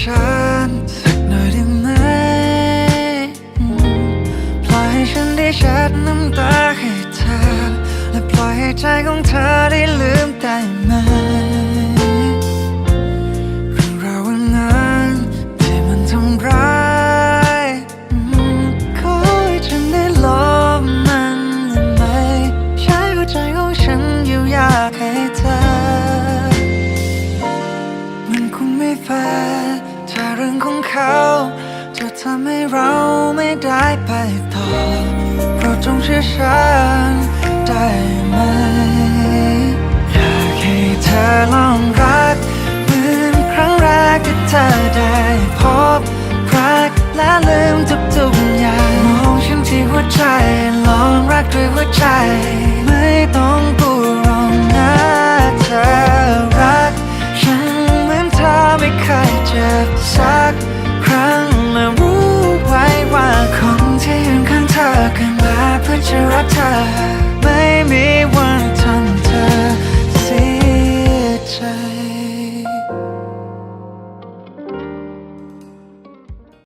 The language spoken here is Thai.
ฉันสักหน่อยได้ไหมปล่อยให้ฉันได้แช็ดน้ำตาให้เธอ และปล่อยให้ใจของเธอได้ลืมได้ไหมเรื่องราววันนั้นมันทำร้ายขอให้ฉันได้ลบมันได้ไหมใช้หัวใจของฉันอยู่ยากให้เธอ ถ้าเรื่องของเขาจะทำให้เราไม่ได้ไปต่อเราจงเชื่อฉันได้ไหม อยากให้เธอลองรัก เหมือนครั้งแรกที่เธอได้พบรักและลืมทุกๆอย่างมองฉันที่หัวใจลองรักด้วยหัวใจ